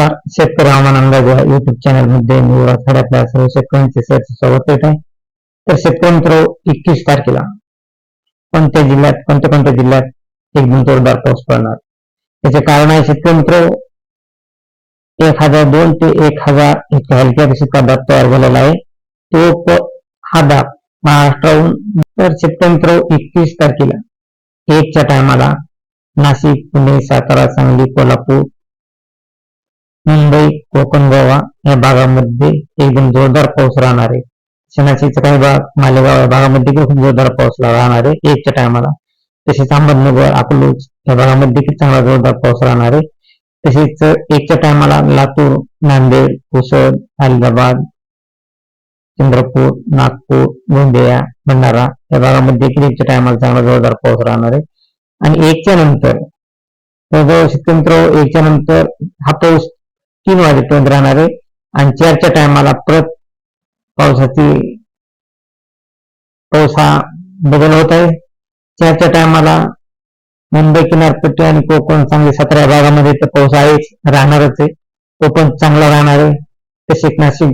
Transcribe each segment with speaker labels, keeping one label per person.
Speaker 1: नमस्कार. शेतकरी हवामान अंदाज या युट्यूब चॅनलमध्ये मी सर्व शेतकऱ्यांचे सहर्ष स्वागत करत आहे. तर शेतकरी मित्र एकवीस तारखेला कोणत्या जिल्ह्यात कोणत्या कोणत्या जिल्ह्यात एकदम जोरदार पाऊस पडणार? त्याचे कारण आहे शेतकरी मित्र एक हजार दोन ते एक हजार इतक्या हलक्या पेक्षा दाब तयार झालेला आहे. तो हा दाब महाराष्ट्राहून तर शेतकरी मित्र एकवीस तारखेला एकच्या टायमाला नाशिक पुणे सातारा सांगली कोल्हापूर मुंबई कोकण गोवा या भागामध्ये एकदम जोरदार पाऊस राहणार आहे. शनाशीचा काही भाग मालेगाव या भागामध्ये देखील जोरदार पाऊस राहणार आहे एकच्या टायमाला तसेच अहमदनगर अकलूज या भागामध्ये देखील चांगला जोरदार पाऊस राहणार आहे. तसेच एकच्या टायमाला लातूर नांदेड पुसद आदिलाबाद चंद्रपूर नागपूर गोंदिया भंडारा या भागामध्ये देखील एकच्या टायमाला चांगला जोरदार पाऊस राहणार आहे. आणि एकच्या नंतर जवळ शेतकरी एकच्या नंतर हा पाऊस तीन वाजेपर्यंत राहणार आहे. आणि चारच्या टायमाला परत पावसाची पाऊस हा बदल होत आहे. चारच्या टायमाला मुंबई किनारपट्टी आणि कोकण सांगली सतरा भागामध्ये तर पाऊस आहेच राहणारच आहे. तो पण चांगला राहणार आहे. तसेच नाशिक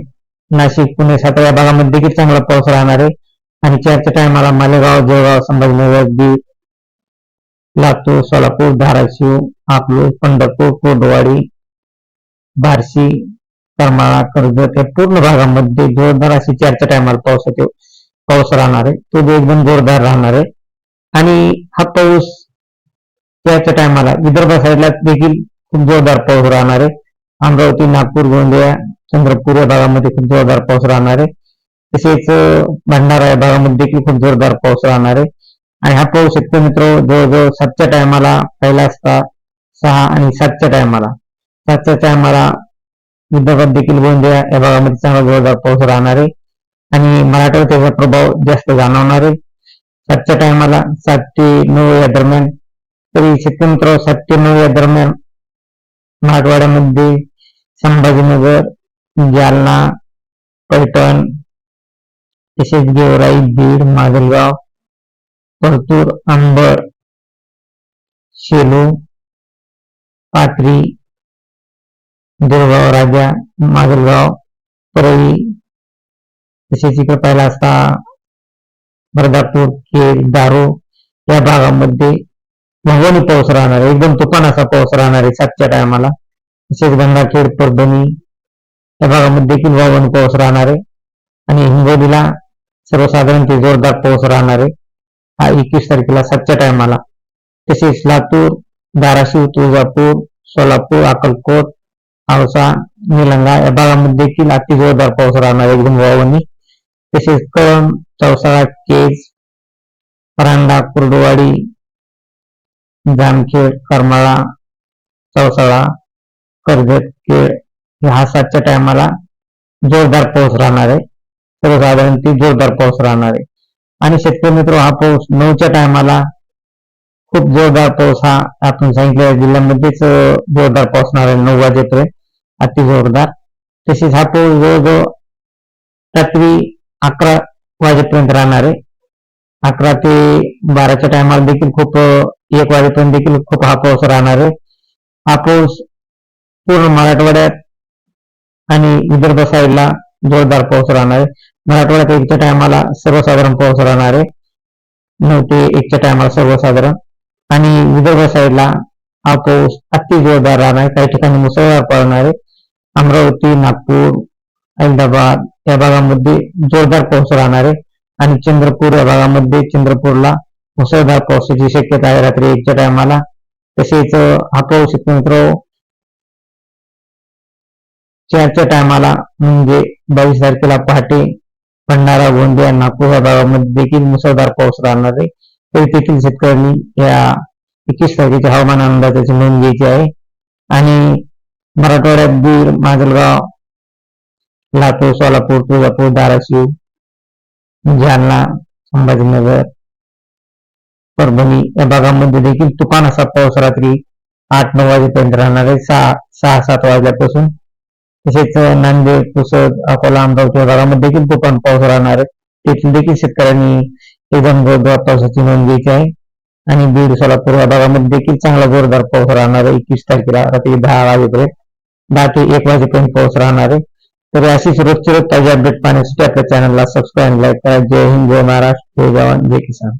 Speaker 1: नाशिक पुणे सातारा भागामध्ये देखील चांगला पाऊस राहणार आहे. आणि चारच्या टायमाला मालेगाव जळगाव संभाजीनगर बीड लातूर सोलापूर धाराशिव अकलूज पंढरपूर कोडवाडी बार्शी करमाळा कर्जत या पूर्ण भागामध्ये जोरदार अशी चारच्या टायमाला पाऊस होते पाऊस राहणार आहे. तो बी एकदम जोरदार राहणार आहे. आणि हा पाऊस त्याच्या टायमाला विदर्भ साईडला देखील खूप जोरदार पाऊस राहणार आहे. अमरावती नागपूर गोंदिया चंद्रपूर या भागामध्ये खूप जोरदार पाऊस राहणार आहे. तसेच भंडारा या भागामध्ये देखील खूप जोरदार पाऊस राहणार आहे. आणि हा पाऊस शेतकरी मित्र जवळजवळ सातच्या टायमाला पहिला असता सहा आणि सातच्या टायमाला. सातच्या टायमाला विदर्भात देखील गोंदिया या भागामध्ये चांगला जोरदार पाऊस राहणार. आहे आणि मराठावर त्याचा प्रभाव जास्त जाणवणार. आहे सातच्या टायमाला सात ते नऊ या दरम्यान तरी शेतकरी मित्र सात ते नऊ या दरम्यान मराठवाड्यामध्ये संभाजीनगर जालना पैठण तसेच गेवराई बीड माजलगाव परतूर अंबड शेलू पाथरी दुर्गाव राजा माजलगाव परळी तसेच इकडे पाहिला असता बर्दापूर केर दारू या भागामध्ये भगवानी पाऊस राहणार आहे. एकदम तुफान असा पाऊस राहणार आहे सातच्या टायमाला. तसेच गंगाखेड परभणी या भागामध्ये देखील भगवानी पाऊस राहणार आहे. आणि हिंगोलीला सर्वसाधारण ते जोरदार पाऊस राहणार आहे. हा एकवीस तारखेला सातच्या टायमाला. तसेच लातूर धाराशिव तुळजापूर सोलापूर अक्कलकोट औसा निलंगा या भागामध्ये देखील अति जोरदार पाऊस राहणार एक एकदम वावणी. तसेच कळम चौसाळा केज परांडा कुर्डवाडी जामखेड करमाळा चौसाळा कर्जत केळ ह्या सातच्या टायमाला जोरदार पाऊस राहणार आहे. सर्वसाधारण ती जोरदार पाऊस राहणार आहे. आणि शेतकरी मित्र हा पाऊस नऊच्या टायमाला खूप जोरदार पाऊस हा आपण सांगितलेल्या जिल्ह्यामध्येच जोरदार पाऊस होणार आहे. नऊ वाजेपर्यंत. अति जोरदार तसेच हा पाऊस जवळजवळ रात्री अकरा वाजेपर्यंत राहणार आहे. अकरा ते बाराच्या टायमाला देखील खूप एक वाजेपर्यंत देखील खूप हा पाऊस राहणार आहे. हा पाऊस पूर्ण मराठवाड्यात आणि विदर्भ साईडला जोरदार पाऊस राहणार आहे. मराठवाड्यात एकच्या टायमाला सर्वसाधारण पाऊस राहणार आहे. नऊ ते एकच्या टायमाला सर्वसाधारण. आणि विदर्भ साईडला हा पाऊस अति जोरदार राहणार आहे. काही ठिकाणी मुसळधार पडणार आहे. अमरावती नागपूर अहमदाबाद या भागामध्ये जोरदार पाऊस राहणार आहे. आणि चंद्रपूर या भागामध्ये चंद्रपूरला मुसळधार पावसाची शक्यता आहे. रात्री एकच्या टायमाला तसेच हा पाऊस मित्र चारच्या टायमाला म्हणजे बावीस तारखेला पहाटे भंडारा गोंदिया नागपूर या भागामध्ये देखील मुसळधार पाऊस राहणार आहे. तरी देखील शेतकऱ्यांनी या एकवीस तारखेच्या हवामान अंदाजाची नोंद घ्यायची आहे. आणि मराठवाड्यात बीड माजलगाव लातूर सोलापूर तुळजापूर धाराशिव जालना संभाजीनगर परभणी या भागामध्ये देखील तुफान असा पाऊस रात्री आठ नऊ वाजेपर्यंत राहणार आहे. सहा सहा सात वाजल्यापासून. तसेच नांदेड पुसद अकोला अमरावती या भागामध्ये देखील तुफान पाऊस राहणार आहे. तेथील देखील शेतकऱ्यांनी एकदम जोरदार पावसाची नोंद घ्यायची आहे. आणि बीड सोलापूर या भागामध्ये देखील चांगला जोरदार पाऊस राहणार आहे. एकवीस तारखेला रात्री दहा वाजेपर्यंत. दहा ते एक वाजेपर्यंत पाऊस राहणार आहे. तर अशीच रोजची रोज ताजी अपडेट पाहण्यासाठी आपल्या चॅनलला सबस्क्राईब लाईक करा. जय हिंद जय महाराष्ट्र जय जवान जय किसान.